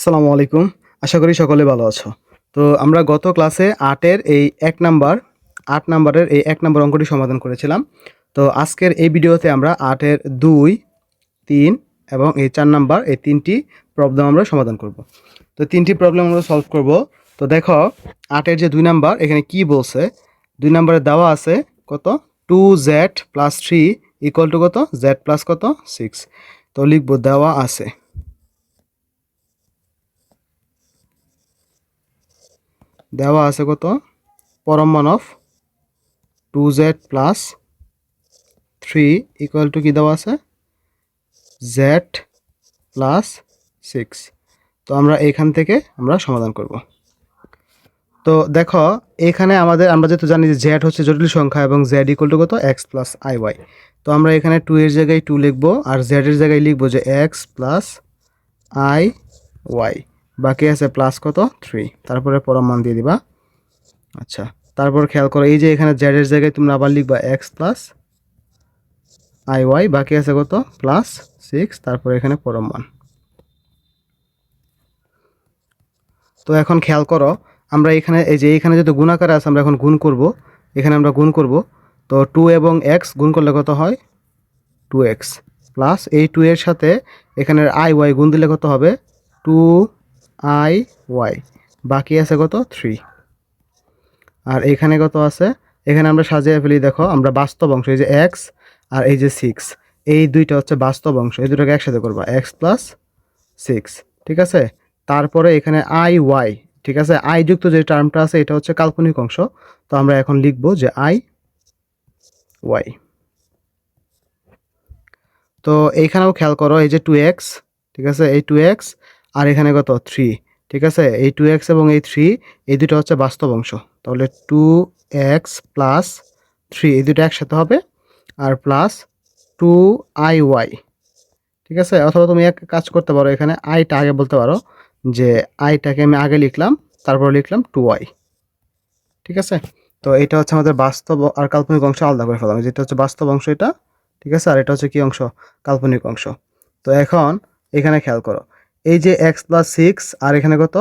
আসসালামু আলাইকুম। আশা করি সকলে ভালো আছো। তো আমরা গত ক্লাসে আটের এই এক নাম্বার, আট নাম্বারের এই এক নাম্বার অঙ্কটি সমাধান করেছিলাম। তো আজকের এই ভিডিওতে আমরা আটের দুই, তিন এবং এই চার নাম্বার, এই তিনটি প্রবলেম আমরা সমাধান করব। তো তিনটি প্রবলেম আমরা সলভ করব। তো দেখো, আটের যে দুই নাম্বার, এখানে কি বলছে? দুই নাম্বারে দেওয়া আছে কত? Two Z plus three equal to কত? জেড প্লাস কত? সিক্স তো লিখব দেওয়া আছে। দেওয়া আছে কত? পরম মান of two Z plus three equal to কী দেওয়া আছে? জেড প্লাস সিক্স তো আমরা এখান থেকে আমরা সমাধান করব। তো দেখো, এখানে আমাদের, আমরা যেহেতু জানি যে জেড হচ্ছে জটিল সংখ্যা এবং জেড ইকুয়াল টু কত? এক্স প্লাস আই ওয়াই তো আমরা এখানে টু এর জায়গায় টু লিখব, আর জেড এর জায়গায় লিখব যে এক্স প্লাস আই ওয়াই বাকি আছে প্লাস কত? থ্রি তারপরে পরম মান দিয়ে দিবা। আচ্ছা তারপর খেয়াল করো, এই যে এখানে জেড এর জায়গায় তোমরা আবার লিখবা এক্স প্লাস আই ওয়াই বাকি আছে কত? প্লাস সিক্স তারপরে এখানে পরম মান। তো এখন খেয়াল করো, আমরা এখানে, এই যে এখানে যেহেতু গুণাকার আছে, আমরা এখন গুণ করব। এখানে আমরা গুণ করব। তো টু এবং এক্স গুণ করলে কত হয়? টু এক্স প্লাস এই টু এর সাথে এখানের আই ওয়াই গুণ দিলে কত হবে? Two I, Y. বাকি আছে কত? থ্রি। আর এখানে কত আছে? এখানে আমরা সাজিয়ে ফেলি, দেখো, আমরা বাস্তব অংশ, এই যে এক্স আর এই যে সিক্স। এই দুইটা হচ্ছে বাস্তব অংশ, এই দুটোকে একসাথে করবা, এক্স প্লাস সিক্স, ঠিক আছে? তারপরে এখানে আই, ওয়াই, ঠিক আছে? আই যুক্ত যে টার্মটা আছে, এটা হচ্ছে কাল্পনিক অংশ। তো আমরা এখন লিখব যে আই, ওয়াই। তো এইখানেও খেয়াল করো, এই যে টু এক্স, ঠিক আছে? এই টু এক্স আর এখানে কত? থ্রি ঠিক আছে? এই টু এক্স এবং এই থ্রি এই দুটো হচ্ছে বাস্তব অংশ। তাহলে টু এক্স প্লাস থ্রি এই দুটো একসাথে হবে। আর প্লাস টু আই ওয়াই ঠিক আছে? অথবা তুমি এক কাজ করতে পারো এখানে আইটা আগে বলতে পারো যে আইটাকে আমি আগে লিখলাম, তারপর লিখলাম টু ওয়াই ঠিক আছে? তো এটা হচ্ছে আমাদের বাস্তব আর কাল্পনিক অংশ আলাদা করে ফেলাম যেটা হচ্ছে বাস্তব অংশ এটা, ঠিক আছে? আর এটা হচ্ছে কি অংশ? কাল্পনিক অংশ। তো এখন এখানে খেয়াল করো এই যে এক্স প্লাস সিক্স আর এখানে কত?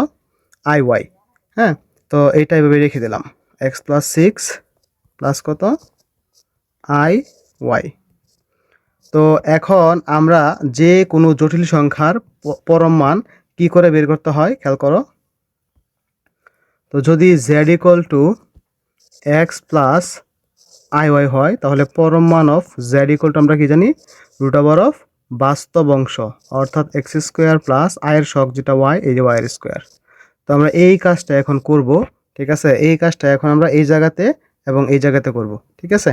আই ওয়াই হ্যাঁ? তো এইটা এভাবে রেখে দিলাম। এক্স প্লাস সিক্স প্লাস কত? আই ওয়াই তো এখন আমরা যে কোনো জটিল সংখ্যার পরম মান কি করে বের করতে হয়, খেয়াল করো। তো যদি Z equal to X plus I Y হয়, তাহলে পরম মান অফ জেড ইকুয়াল টু আমরা কি জানি? রুট ওভার অফ বাস্তব অংশ, অর্থাৎ এক্স স্কোয়ার প্লাস আয়ের শখ যেটা ওয়াই এই যে ওয়াইয়ের স্কোয়ার। তো আমরা এই কাজটা এখন করব, ঠিক আছে? এই কাজটা এখন আমরা এই জায়গাতে এবং এই জায়গাতে করব, ঠিক আছে?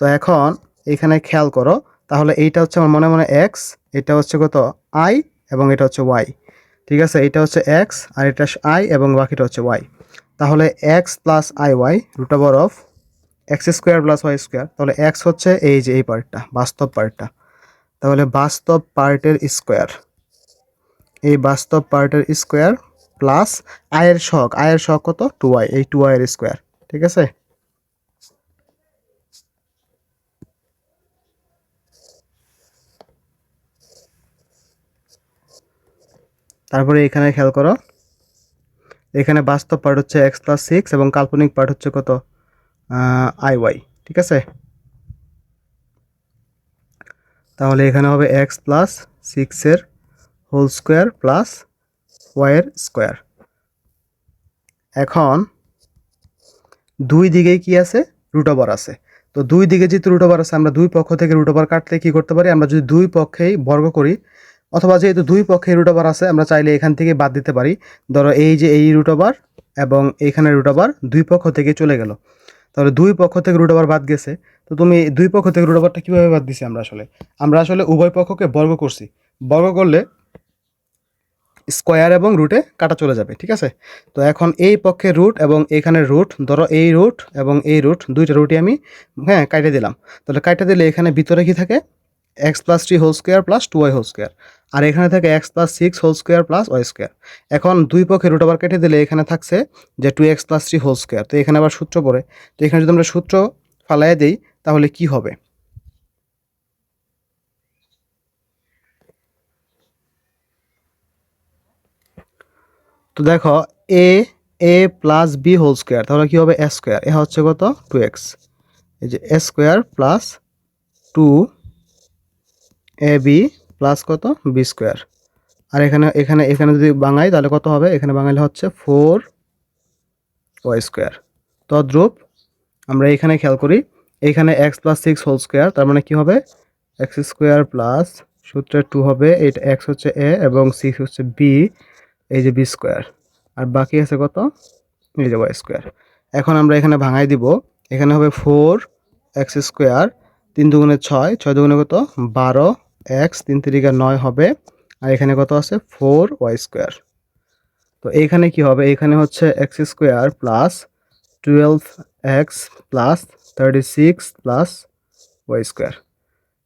তো এখন এখানে খেয়াল করো, তাহলে এইটা হচ্ছে আমার মনে মনে এক্স এটা হচ্ছে কত? আই এবং এটা হচ্ছে ওয়াই ঠিক আছে? এটা হচ্ছে এক্স আর এটা আই এবং বাকিটা হচ্ছে ওয়াই তাহলে X plus I Y root of X square plus Y square তাহলে এক্স হচ্ছে এই যে এই পার্টটা বাস্তব পার্টটা তাহলে বাস্তব পার্টের স্কোয়ার। এই বাস্তব পার্টের স্কোয়ার প্লাস আয়ের শখ আয়ের শখ কত? টু ওয়াই এই টু আয়ের স্কোয়ার। ঠিক আছে? তারপরে এখানে খেয়াল করো। এখানে বাস্তব পার্ট হচ্ছে এক্স প্লাস সিক্স এবং কাল্পনিক পার্ট হচ্ছে কত? আই ওয়াই ঠিক আছে? তাহলে এখানে হবে এক্স প্লাস সিক্সের হোল স্কোয়ার প্লাস ওয়াইয়ের স্কোয়ার এখন দুই দিকেই কি আছে? রুট ওভার আছে। তো দুই দিকে যেহেতু রুট ওভার আছে, আমরা দুই পক্ষ থেকে রুট ওভার কাটলে কি করতে পারি? আমরা যদি দুই পক্ষেই বর্গ করি, অথবা যেহেতু দুই পক্ষে রুট ওভার আছে, আমরা চাইলে এখান থেকে বাদ দিতে পারি। ধরো এই যে এই রুট ওভার এবং এইখানে রুট ওভার দুই পক্ষ থেকে চলে গেল। তাহলে দুই পক্ষ থেকে রুট ওভার বাদ গেছে। তো তুমি দুই পক্ষ থেকে রুট ওভারটা কীভাবে বাদ দিছি আমরা আসলে? আমরা আসলে উভয় পক্ষকে বর্গ করছি। বর্গ করলে স্কোয়ার এবং রুটে কাটা চলে যাবে, ঠিক আছে? তো এখন এই পক্ষে রুট এবং এখানে রুট, ধরো এই রুট এবং এই রুট, দুইটা রুটই আমি হ্যাঁ কাটে দিলাম। তাহলে কাটে দিলে এখানে ভিতরে কি থাকে? X plus three whole square plus two Y whole square আর এখানে থাকে X plus six whole square plus Y square এখন দুই পক্ষে রুট আবার কেটে দিলে এখানে থাকছে যে two X plus three whole square তো এখানে আবার সূত্র পড়ে। তো এখানে যদি আমরা সূত্র ফালাইয়ে দিই তাহলে কি হবে? তো দেখো A A plus B whole square তাহলে কী হবে? এ স্কোয়ার এ হচ্ছে কত? টু এক্স এই যে A square plus two A B plus কত? বি স্কোয়ার আর এখানে এখানে এখানে যদি বাঙাই, তাহলে কত হবে? এখানে বাঙালি হচ্ছে ফোর ওয়াই স্কোয়ার তদ্রূপ আমরা এখানে খেয়াল করি এখানে X plus six whole square তার মানে কী হবে? এক্স স্কোয়ার প্লাস সূত্রের টু হবে, এইটা এক্স হচ্ছে এ এবং সিক্স হচ্ছে বি এই যে বি স্কোয়ার আর বাকি আছে কত? এই যে ওয়াই স্কোয়ার এখন আমরা এখানে ভাঙাই দিব। এখানে হবে ফোর এক্স স্কোয়ার তিন দুগুণে ছয় ছয় দুগুণে কত? বারো এক্স তিন তিরিকা নয় হবে। আর এখানে কত আছে? ফোর ওয়াই স্কোয়ার তো এইখানে কি হবে? এখানে হচ্ছে X square plus twelve X plus thirty six plus Y square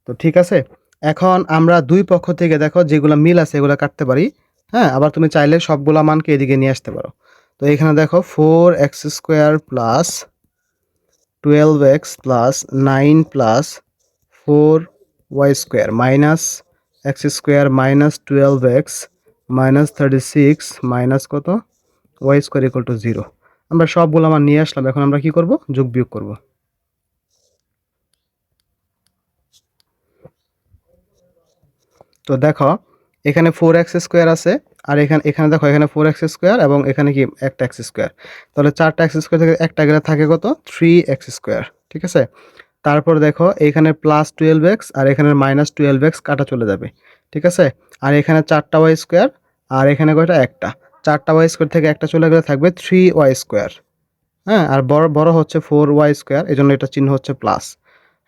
তো ঠিক আছে? এখন আমরা দুই পক্ষ থেকে দেখো যেগুলো মিল আছে এগুলো কাটতে পারি। হ্যাঁ আবার তুমি চাইলে সবগুলা মানকে এদিকে নিয়ে আসতে পারো। তো এখানে দেখো four X square plus twelve X plus nine plus four Y square minus X square minus twelve X minus thirty six minus কত? Y square equal to zero আমরা সবগুলো আমার নিয়ে আসলাম, এখন আমরা কি করব? যোগ বিয়োগ করব। তো দেখো, এখানে ফোর এক্স স্কোয়ার আছে, আর এখানে এখানে দেখো, এখানে ফোর এক্স স্কোয়ার এবং এখানে কি একটা এক্স স্কোয়ার তাহলে চারটা এক্স স্কোয়ার থেকে একটা গেলে থাকে কত? থ্রি এক্স স্কোয়ার ঠিক আছে? তারপর দেখো, এখানে প্লাস টুয়েলভ এক্স আর এখানে মাইনাস টুয়েলভ এক্স কাটা চলে যাবে, ঠিক আছে? আর এখানে চারটা ওয়াই স্কোয়ার আর এখানে কয়টা? একটা। চারটা ওয়াই স্কোয়ার থেকে একটা চলে গেলে থাকবে থ্রি ওয়াই স্কোয়ার হ্যাঁ? আর বড় বড় হচ্ছে ফোর ওয়াই স্কোয়ার এই জন্য এটা চিহ্ন হচ্ছে প্লাস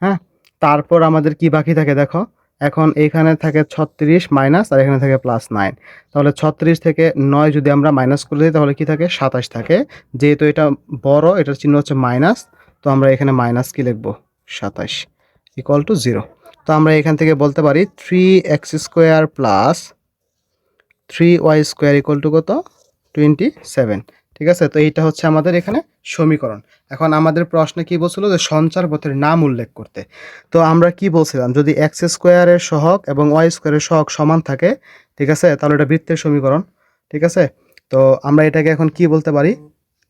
হ্যাঁ? তারপর আমাদের কি বাকি থাকে দেখো? এখন এখানে থাকে ছত্রিশ মাইনাস আর এখানে থাকে প্লাস নাইন। তাহলে ছত্রিশ থেকে নয় যদি আমরা মাইনাস করে দিই, তাহলে কি থাকে? সাতাশ থাকে। যেহেতু এটা বড়, এটার চিহ্ন হচ্ছে মাইনাস, তো আমরা এখানে মাইনাস কি লিখব? সাতাশ ইকুয়াল টু জিরো তো আমরা এখান থেকে বলতে পারি three X square plus three Y square equal to কত? টোয়েন্টি সেভেন ঠিক আছে? তো এইটা হচ্ছে আমাদের এখানে সমীকরণ। এখন আমাদের প্রশ্নে কি বলছিল যে সঞ্চার পথের নাম উল্লেখ করতে? তো আমরা কি বলছিলাম? যদি এক্স স্কোয়ারের সহগ এবং ওয়াই স্কোয়ারের সহগ সমান থাকে, ঠিক আছে? তাহলে এটা বৃত্তের সমীকরণ, ঠিক আছে? তো আমরা এটাকে এখন কি বলতে পারি?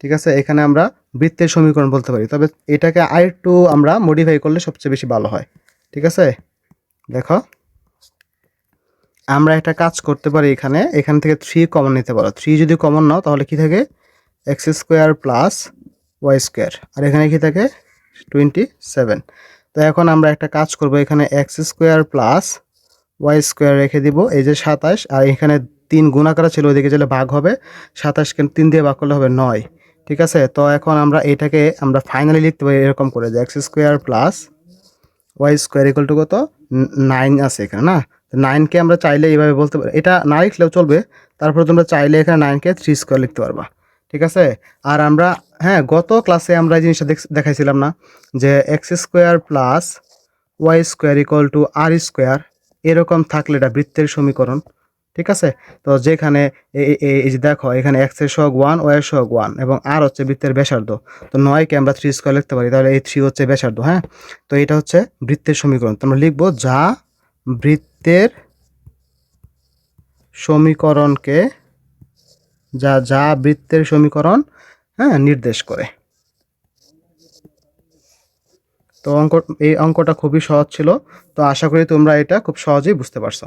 ঠিক আছে? এখানে আমরা বৃত্তের সমীকরণ বলতে পারি। তবে এটাকে আর একটু আমরা মডিফাই করলে সবচেয়ে বেশি ভালো হয়। ঠিক আছে? দেখো। আমরা একটা কাজ করতে পারি এখানে। এখান থেকে থ্রি কমন নিতে পারো। থ্রি যদি কমন নাও, তাহলে কি থাকে? X square plus Y square. আর এখানে কি থাকে? Twenty seven. তো এখন আমরা একটা কাজ করব, এখানে X square plus Y square রেখে দিব, এই যে সাতাশ, আর এখানে তিন গুণাকারা ছিল, ওইদিকে গেলে ভাগ হবে, সাতাশকে তিন দিয়ে ভাগ করলে হবে নয়, ঠিক আছে? তো এখন আমরা এটাকে আমরা ফাইনালি লিখতে পারি এরকম করে যে X square plus Y square equal to কত? নাইন আছে এখানে, না? নাইনকে আমরা চাইলে এইভাবে বলতে পারি। এটা না লিখলেও চলবে, তারপরে তোমরা চাইলে এখানে নাইনকে থ্রি স্কোয়ার লিখতে পারবা। ঠিক আছে? আর আমরা হ্যাঁ গত ক্লাসে আমরা এই জিনিসটা দেখ- দেখাইছিলাম না যে X square plus Y square equal to R square এরকম থাকলে এটা বৃত্তের সমীকরণ, ঠিক আছে? তো যেখানে এই যে দেখো, এখানে এক্সের সহগ ওয়ান ওয়াই সহগ ওয়ান এবং আর হচ্ছে বৃত্তের ব্যাসার্ধ। তো নয়কে আমরা থ্রি স্কোয়ার লিখতে পারি, তাহলে এই থ্রি হচ্ছে ব্যাসার্ধ হ্যাঁ? তো এটা হচ্ছে বৃত্তের সমীকরণ। তো আমরা লিখব যা বৃত্তের সমীকরণকে যা যা বৃত্তের সমীকরণ হ্যাঁ নির্দেশ করে। তো অঙ্ক, এই অঙ্কটা খুবই সহজ ছিল। তো আশা করি তোমরা এটা খুব সহজেই বুঝতে পারছ।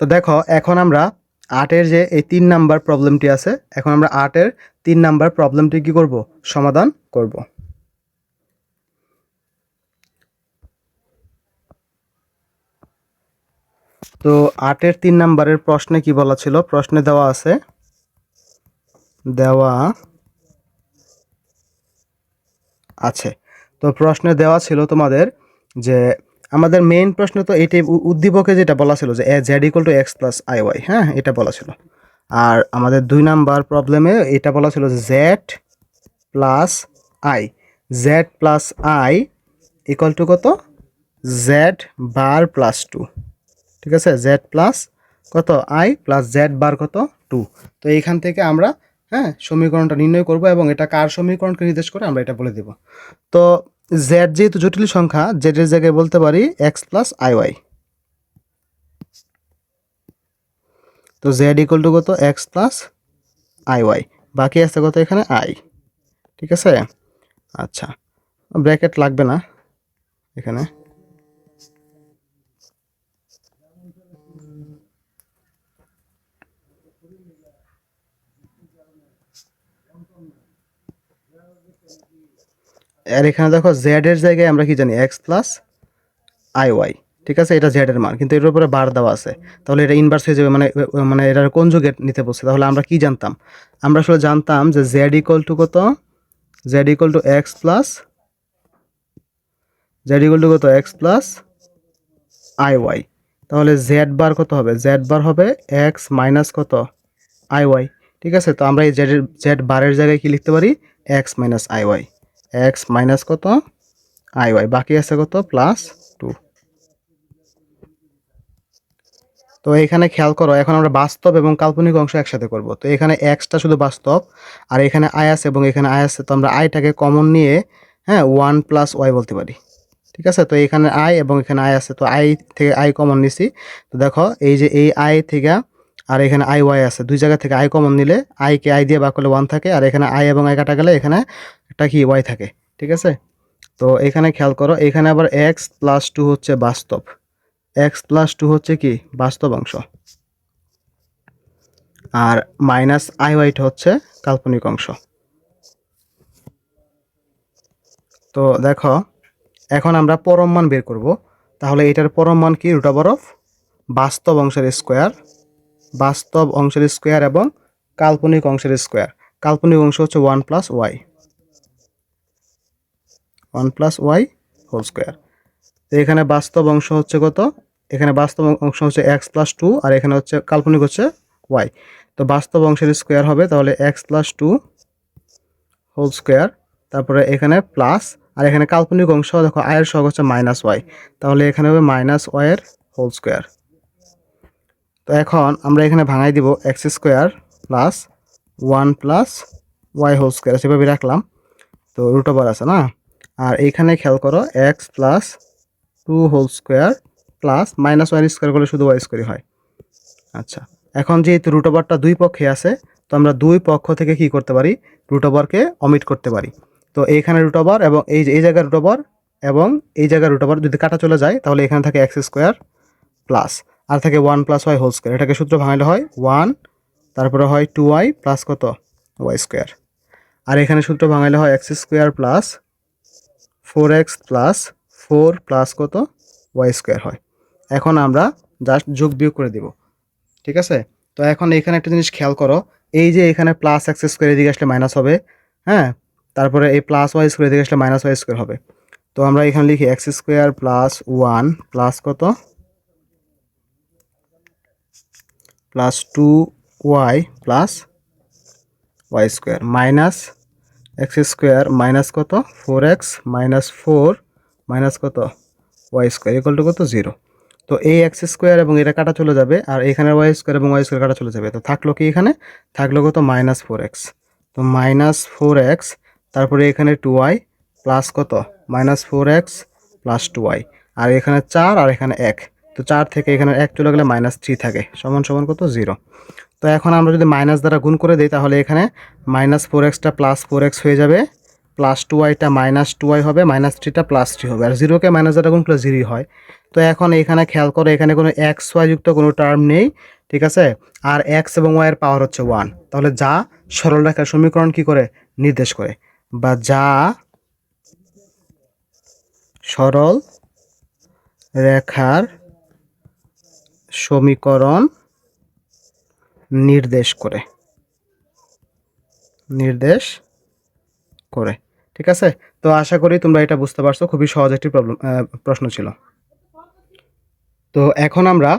তো দেখো, এখন আমরা আটের যে এই তিন নাম্বার প্রবলেমটি আছে, এখন আমরা আটের তিন নাম্বার প্রবলেমটি কি করব? সমাধান করব। তো আটের তিন নাম্বারের প্রশ্নে কি বলা ছিল? প্রশ্নে দেওয়া আছে দেওয়া আছে। তো প্রশ্নে দেওয়া ছিল তোমাদের যে, আমাদের মেইন প্রশ্ন তো এটাই উদ্দীপকে যেটা বলা ছিল যে Z equal to X plus I Y হ্যাঁ এটা বলা ছিল। আর আমাদের দুই নাম্বার প্রবলেমে এটা বলা ছিল যে Z plus I Z plus I equal to কত? জেড বার প্লাস টু ঠিক আছে? জেড প্লাস কত? আই প্লাস জেড বার কত? টু তো এইখান থেকে আমরা হ্যাঁ সমীকরণটা নির্ণয় করব এবং এটা কার সমীকরণকে নির্দেশ করে আমরা এটা বলে দেব। তো জেড যেহেতু জটিল সংখ্যা জেডের জায়গায় বলতে পারি এক্স প্লাস আই ওয়াই তো জেড ইকুয়াল টু কত? এক্স প্লাস আই ওয়াই বাকি আছে কত এখানে? আই ঠিক আছে? আচ্ছা। ব্র্যাকেট লাগবে না এখানে। আর এখানে দেখো জেড এর জায়গায় আমরা কি জানি? এক্স প্লাস আই ওয়াই ঠিক আছে? এটা জেড এর মান, কিন্তু এর উপরে বার দেওয়া আছে। তাহলে এটা ইনভার্স হয়ে যাবে মানে মানে এটার কনজুগেট নিতে বলছে? তাহলে আমরা কি জানতাম? আমরা আসলে জানতাম যে জেড ইকুয়াল টু কত? Z equal to X plus Z equal to কত? এক্স প্লাস আই ওয়াই তাহলে জেড বার কত হবে? জেড বার হবে এক্স মাইনাস কত? আই ওয়াই ঠিক আছে? তো আমরা এই জেড জেড বারের জায়গায় কি লিখতে পারি? X minus I Y X minus কত? আই ওয়াই বাকি আছে কত? প্লাস টু তো এখানে খেয়াল করো, এখন আমরা বাস্তব এবং কাল্পনিক অংশ একসাথে করব। তো এখানে এক্সটা শুধু বাস্তব, আর এখানে আই আছে এবং এখানে আই আছে, তো আমরা আইটাকে কমন নিয়ে হ্যাঁ ওয়ান প্লাস ওয়াই বলতে পারি। ঠিক আছে? তো এখানে আই এবং এখানে আই আছে, তো আই থেকে আই কমন নিছি। তো দেখো, এই যে এই আই থেকে আর এখানে আই ওয়াই আছে। দুই জায়গা থেকে আই কমন নিলে আইকে আই দিয়ে বাক করলে ওয়ান থাকে, আর এখানে আই এবং আই কাটা গেলে এখানে একটা কি ওয়াই থাকে, ঠিক আছে? তো এখানে খেয়াল করো, এখানে আবার এক্স প্লাস টু হচ্ছে বাস্তব। এক্স প্লাস টু হচ্ছে কি? বাস্তব অংশ। আর মাইনাস আই ওয়াইটা হচ্ছে কাল্পনিক অংশ। তো দেখো, এখন আমরা পরম মান বের করব। তাহলে এটার পরম মান কি? রুট অফ বাস্তব অংশের স্কোয়ার বাস্তব অংশের স্কোয়ার এবং কাল্পনিক অংশের স্কোয়ার। কাল্পনিক অংশ হচ্ছে one plus Y. One plus Y whole square. তো এখানে বাস্তব অংশ হচ্ছে কত? এখানে বাস্তব অংশ হচ্ছে এক্স প্লাস টু আর এখানে হচ্ছে কাল্পনিক হচ্ছে ওয়াই। তো বাস্তব অংশের স্কোয়ার হবে তাহলে X plus two whole square, তারপরে এখানে প্লাস আর এখানে কাল্পনিক অংশ, দেখো আয়ের সহগ হচ্ছে মাইনাস ওয়াই। তাহলে এখানে হবে মাইনাস ওয়াইয়ের হোল স্কোয়ার। এখন আমরা এখানে ভাঙাই দিব X square plus one plus Y whole square সেভাবে রাখলাম। তো রুট ওভার আছে না? আর এইখানে খেয়াল করো X plus two whole square plus minus one square করলে শুধু ওয়াই স্কোয়ারই হয়। আচ্ছা এখন যেহেতু রুট ওভারটা দুই পক্ষে আছে, তো আমরা দুই পক্ষ থেকে কি করতে পারি? রুট ওভারকে অমিট করতে পারি। তো এইখানে রুট ওভার এবং এই এই জায়গায় রুট ওভার এবং এই জায়গায় রুট ওভার যদি কাটা চলে যায়, তাহলে এখানে থাকে এক্স স্কোয়ার প্লাস আর থাকে one plus Y whole square এটাকে সূত্র ভাঙালে হয় ওয়ান তারপরে হয় টু ওয়াই প্লাস কত? ওয়াই স্কোয়ার আর এখানে সূত্র ভাঙালে হয় X square plus four X plus four plus কত? ওয়াই স্কোয়ার হয়। এখন আমরা জাস্ট যোগ বিয়োগ করে দিব। ঠিক আছে? তো এখন এখানে একটা জিনিস খেয়াল করো। এই যে এখানে প্লাস এক্স স্কোয়ার এদিকে আসলে মাইনাস হবে হ্যাঁ? তারপরে এই প্লাস ওয়াই স্কোয়ার এদিকে আসলে মাইনাস ওয়াই স্কোয়ার হবে। তো আমরা এখানে লিখি X square plus one plus কত? Plus two Y plus Y square minus X square minus কত? Four X minus four minus কত? ওয়াই স্কোয়ার ইকুয়াল টু কত? জিরো তো এই এক্স স্কোয়ার এবং এটা কাটা চলে যাবে আর এখানে ওয়াই স্কোয়ার এবং ওয়াই স্কোয়ার কাটা চলে যাবে। তো থাকল কি এখানে? থাকল কত? মাইনাস ফোর এক্স তো মাইনাস ফোর এক্স তারপরে এখানে টু ওয়াই প্লাস কত? Minus four X plus two Y আর এখানে চার, আর এখানে এক। তো চার থেকে এখানে এক চলে গেলে মাইনাস থ্রি থাকে, সমান সমান কত? জিরো তো এখন আমরা যদি মাইনাস দ্বারা গুণ করে দিই, তাহলে এখানে মাইনাস ফোর এক্সটা প্লাস ফোর এক্স হয়ে যাবে প্লাস টু ওয়াইটা মাইনাস টু ওয়াই হবে মাইনাস থ্রিটা প্লাস থ্রি হবে। আর জিরোকে মাইনাস দ্বারা গুণ করলে জিরোই হয়। তো এখন এখানে খেয়াল করো, এখানে কোনো এক্স ওয়াই যুক্ত কোনো টার্ম নেই, ঠিক আছে? আর এক্স এবং ওয়াইয়ের পাওয়ার হচ্ছে ওয়ান তাহলে যা সরল রেখার সমীকরণ কি করে? নির্দেশ করে। বা যা সরল রেখার সমীকরণ নির্দেশ করে। নির্দেশ করে। ঠিক আছে? তো আশা করি তোমরা এটা বুঝতে পারছ। খুবই সহজ একটি প্রবলেম প্রশ্ন ছিল। তো এখন আমরা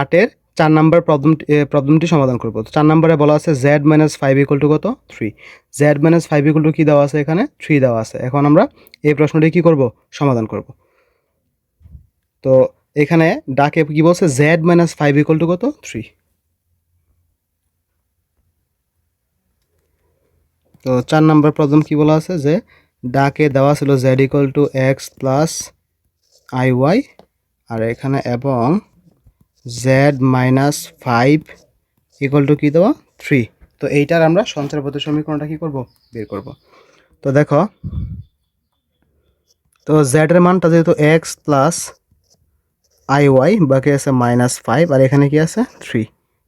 আটের চার নাম্বার প্রবলেম প্রবলেমটি সমাধান করব। তো চার নাম্বারে বলা আছে Z minus five equal to কত? Three Z minus five equal to কী দেওয়া আছে এখানে? থ্রি দেওয়া আছে। এখন আমরা এই প্রশ্নটি কী করব? সমাধান করব। তো এখানে ডাকে কি বলছে? Z minus five equal to কত? থ্রি তো চার নাম্বার প্রবলেম কি বলা আছে? যে ডাকে দেওয়া ছিল Z equal to X plus I Y আর এখানে এবং Z minus five equal to কী দেবো থ্রি তো এইটার আমরা সঞ্চারবদ্ধ সমীকরণটা কী করব? বের করব। তো দেখো, তো জেডের মানটা যেহেতু এক্স প্লাস আই ওয়াই, বাকি আছে মাইনাস ফাইভ আর এখানে কি আছে? থ্রি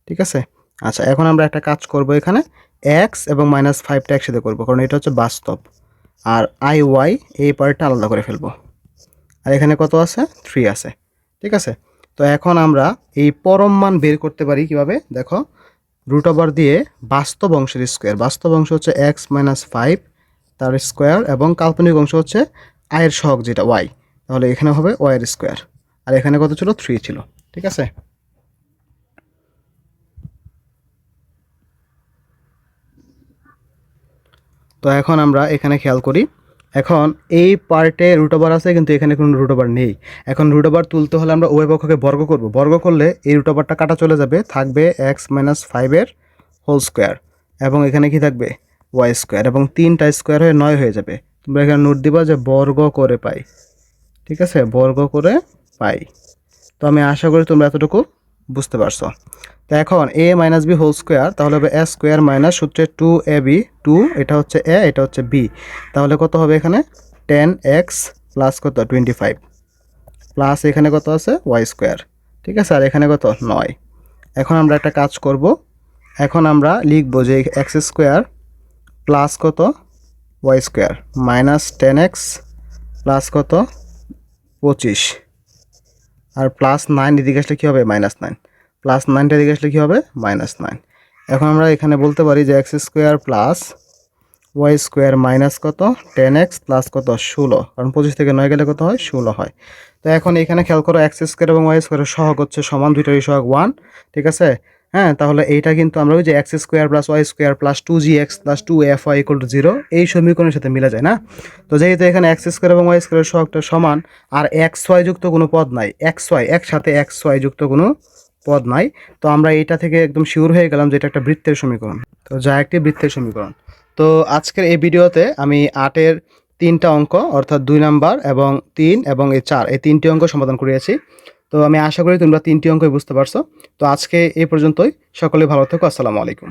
ঠিক আছে? আচ্ছা এখন আমরা একটা কাজ করব এখানে। এক্স এবং মাইনাস ফাইভটা একসাথে করব, কারণ এটা হচ্ছে বাস্তব। আর আই ওয়াই, এই পার্টটা আলাদা করে ফেলব। আর এখানে কত আছে? থ্রি আছে, ঠিক আছে? তো এখন আমরা এই পরম মান বের করতে পারি কীভাবে? দেখো রুট ওভার দিয়ে বাস্তব অংশের স্কোয়ার বাস্তব অংশ হচ্ছে এক্স মাইনাস ফাইভ তার স্কোয়ার এবং কাল্পনিক অংশ হচ্ছে আয়ের সহগ, যেটা ওয়াই তাহলে এখানে হবে ওয়াইয়ের স্কোয়ার আর এখানে কত ছিল? থ্রি ছিল। ঠিক আছে? তো এখন আমরা এখানে খেয়াল করি, এখন এই পার্টে রুট ওভার আছে, কিন্তু এখানে কোনো রুট ওভার নেই। এখন রুট ওভার তুলতে হলে আমরা উভয় পক্ষকে বর্গ করব। বর্গ করলে এই রুট ওভারটা কাটা চলে যাবে, থাকবে এক্স মাইনাস ফাইভের হোল স্কোয়ার এবং এখানে কি থাকবে? ওয়াই স্কোয়ার এবং তিনটা স্কোয়ার হয়ে নয় হয়ে যাবে। তোমরা এখানে নোট দিবা যে বর্গ করে পাই। ঠিক আছে? বর্গ করে পাই। তো আমি আশা করি তোমরা এতটুকু বুঝতে পারছ। তো এখন A minus B whole square তাহলে হবে এ স্কোয়ার মাইনাস সূত্রে টু এ বি টু এটা হচ্ছে এ এটা হচ্ছে বি তাহলে কত হবে এখানে? টেন এক্স প্লাস কত? টোয়েন্টি ফাইভ প্লাস এখানে কত আছে? ওয়াই স্কোয়ার ঠিক আছে? আর এখানে কত? নয়। এখন আমরা একটা কাজ করব। এখন আমরা লিখব যে এক্স স্কোয়ার প্লাস কত? Y square minus ten X plus কত? পঁচিশ। আর প্লাস নাইন এদিকে আসলে কী হবে? মাইনাস নাইন প্লাস নাইনটা এদিকে আসলে কী হবে? মাইনাস নাইন এখন আমরা এখানে বলতে পারি যে X square plus Y square minus কত? টেন এক্স প্লাস কত? ষোলো। কারণ পঁচিশ থেকে নয় গেলে কত হয়? ষোলো হয়। তো এখন এখানে খেয়াল করো এক্স স্কোয়ার এবং ওয়াই স্কোয়ারের সহগ হচ্ছে সমান, দুইটারই সহগ ওয়ান ঠিক আছে? হ্যাঁ তাহলে এইটা কিন্তু আমরা ওই যে X square plus Y square plus two G X plus two F Y equal to zero এই সমীকরণের সাথে মিলা যায় না? তো যেহেতু এখানে এক্স স্কোয়ার এবং ওয়াই স্কোয়ারের সহগটা সমান, আর এক্স ওয়াই যুক্ত কোনো পদ নাই এক্স ওয়াই একসাথে এক্স ওয়াই যুক্ত কোনো পদ নাই, তো আমরা এইটা থেকে একদম শিওর হয়ে গেলাম যে এটা একটা বৃত্তের সমীকরণ। তো যা একটি বৃত্তের সমীকরণ। তো আজকের এই ভিডিওতে আমি আটের তিনটা অঙ্ক, অর্থাৎ দুই নাম্বার এবং তিন এবং এই চার, এই তিনটি অঙ্ক সমাধান করিয়েছি। তো আমি আশা করি তোমরা তিনটি অঙ্কই বুঝতে পারছ। তো আজকে এ পর্যন্তই। সকলে ভালো থেকো। আসসালামু আলাইকুম।